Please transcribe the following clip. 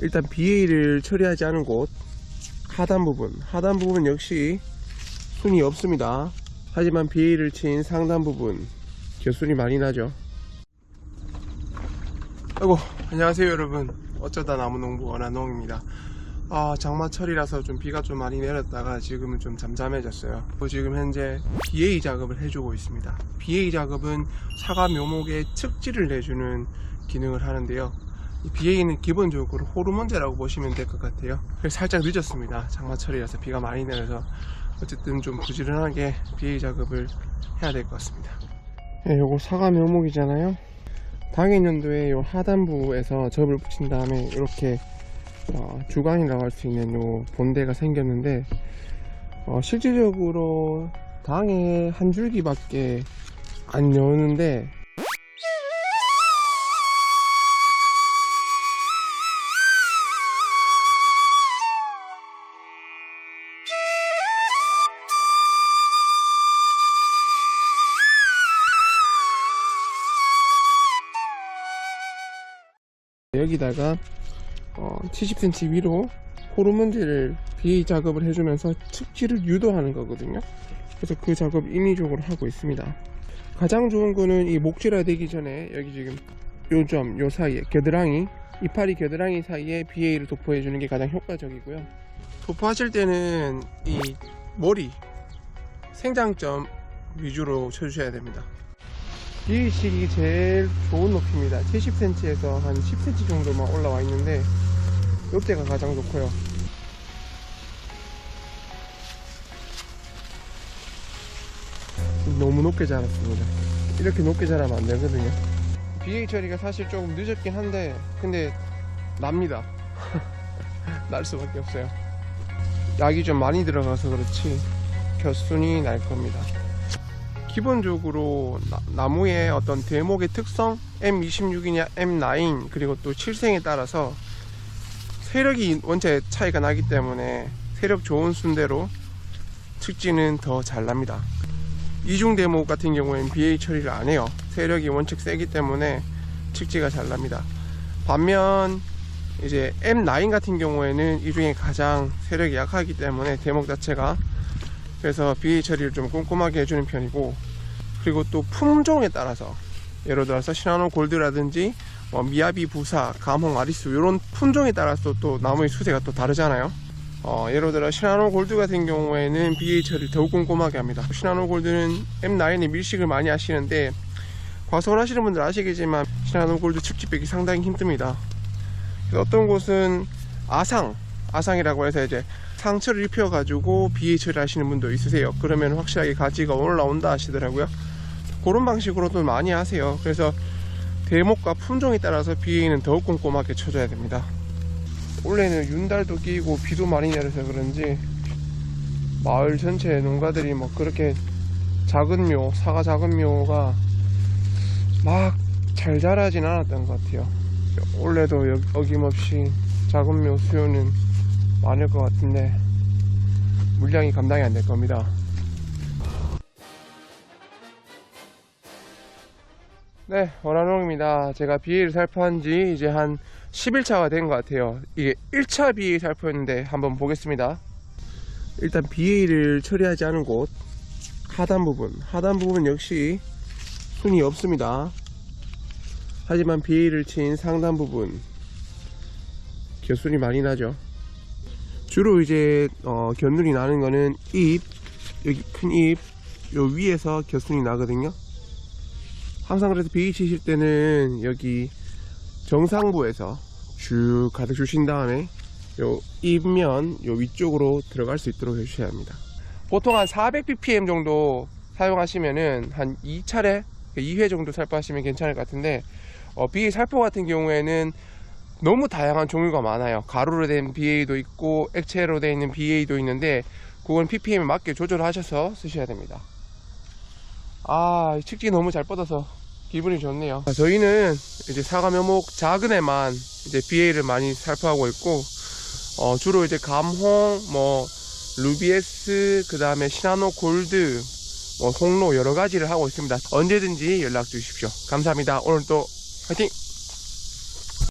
일단 BA를 처리하지 않은 곳. 하단 부분. 하단 부분 역시 순이 없습니다. 하지만 BA를 친 상단 부분. 겨순이 많이 나죠. 아이고 안녕하세요 여러분. 어쩌다 나무농부 원한농입니다. 아 장마철이라서 좀 비가 좀 많이 내렸다가 지금은 좀 잠잠해졌어요. 지금 현재 BA 작업을 해주고 있습니다. BA 작업은 사과 묘목에 측지를 내주는 기능을 하는데요 이 BA는 기본적으로 호르몬제라고 보시면 될 것 같아요. 살짝 늦었습니다. 장마철이라서 비가 많이 내려서 어쨌든 좀 부지런하게 BA 작업을 해야 될 것 같습니다. 네, 요거 사과 묘목이잖아요. 당해년도에 요 하단부에서 접을 붙인 다음에 이렇게 어, 주간이라고 할 수 있는 요 본대가 생겼는데 어, 실질적으로 당에 한 줄기밖에 안 여는데 여기다가 어, 70cm 위로 호르몬제를 BA 작업을 해주면서 측지를 유도하는 거거든요. 그래서 그 작업 인위적으로 하고 있습니다. 가장 좋은 거는 이 목질화 되기 전에 여기 지금 요 점, 요 사이에 겨드랑이, 이파리 겨드랑이 사이에 BA를 도포해 주는 게 가장 효과적이고요. 도포하실 때는 이 머리, 생장점 위주로 쳐주셔야 됩니다. BA식이 제일 좋은 높이입니다. 70cm에서 한 10cm 정도만 올라와 있는데 이때가 가장 좋고요. 너무 높게 자랐습니다. 이렇게 높게 자라면 안 되거든요. BA 처리가 사실 조금 늦었긴 한데 근데 납니다. 날 수밖에 없어요. 약이 좀 많이 들어가서 그렇지 겨순이 날 겁니다. 기본적으로 나, 무의 어떤 대목의 특성 M26이냐 M9 그리고 또 실생에 따라서 세력이 원체 차이가 나기 때문에 세력 좋은 순대로 측지는 더 잘 납니다. 이중 대목 같은 경우에는 BA 처리를 안 해요. 세력이 원칙 세기 때문에 측지가 잘 납니다. 반면 이제 M9 같은 경우에는 이 중에 가장 세력이 약하기 때문에 대목 자체가 그래서 BA 처리를 좀 꼼꼼하게 해주는 편이고 그리고 또 품종에 따라서 예를 들어서 시나노 골드라든지 뭐 미야비 부사, 감홍 아리수 이런 품종에 따라서 또 나무의 수세가 또 다르잖아요. 어, 예를 들어 시나노 골드 같은 경우에는 BA 처리를 더욱 꼼꼼하게 합니다. 시나노 골드는 M9에 밀식을 많이 하시는데 과속을 하시는 분들 아시겠지만 시나노 골드 측지 빼기 상당히 힘듭니다. 그래서 어떤 곳은 아상, 아상이라고 해서 이제 상처를 입혀가지고 BA 처리하시는 분도 있으세요. 그러면 확실하게 가지가 올라온다 하시더라고요. 그런 방식으로도 많이 하세요. 그래서 대목과 품종에 따라서 BA는 더욱 꼼꼼하게 쳐줘야 됩니다. 원래는 윤달도 끼고 비도 많이 내려서 그런지 마을 전체 농가들이 뭐 그렇게 작은 묘, 사과 작은 묘가 막 잘 자라진 않았던 것 같아요. 올해도 여- 어김없이 작은 묘 수요는 많을 것 같은데 물량이 감당이 안 될 겁니다. 네, 원한홍입니다. 제가 비를 살포한 지 이제 한 10일차가 된 것 같아요. 이게 1차 BA 살포였는데 한번 보겠습니다. 일단 BA를 처리하지 않은 곳 하단 부분, 하단 부분 역시 순이 없습니다. 하지만 BA를 친 상단 부분 겨순이 많이 나죠. 주로 이제 어, 겨눈이 나는 거는 잎 여기 큰 잎 요 위에서 겨순이 나거든요. 항상 그래서 BA 치실 때는 여기 정상부에서 쭉 가득 주신 다음에 요 입면 요 위쪽으로 들어갈 수 있도록 해주셔야 합니다. 보통 한 400ppm 정도 사용하시면은 한 2차례 2회 정도 살포하시면 괜찮을 것 같은데 어, BA 살포 같은 경우에는 너무 다양한 종류가 많아요. 가루로 된 BA도 있고 액체로 되어 있는 BA도 있는데 그건 ppm에 맞게 조절하셔서 쓰셔야 됩니다. 아, 측지 너무 잘 뻗어서 기분이 좋네요. 아, 저희는 이제 사과 묘목 작은 애만 이제 BA를 많이 살포하고 있고 어, 주로 이제 감홍, 뭐 루비에스, 그 다음에 시나노 골드, 뭐 홍로 여러 가지를 하고 있습니다. 언제든지 연락 주십시오. 감사합니다. 오늘도 화이팅!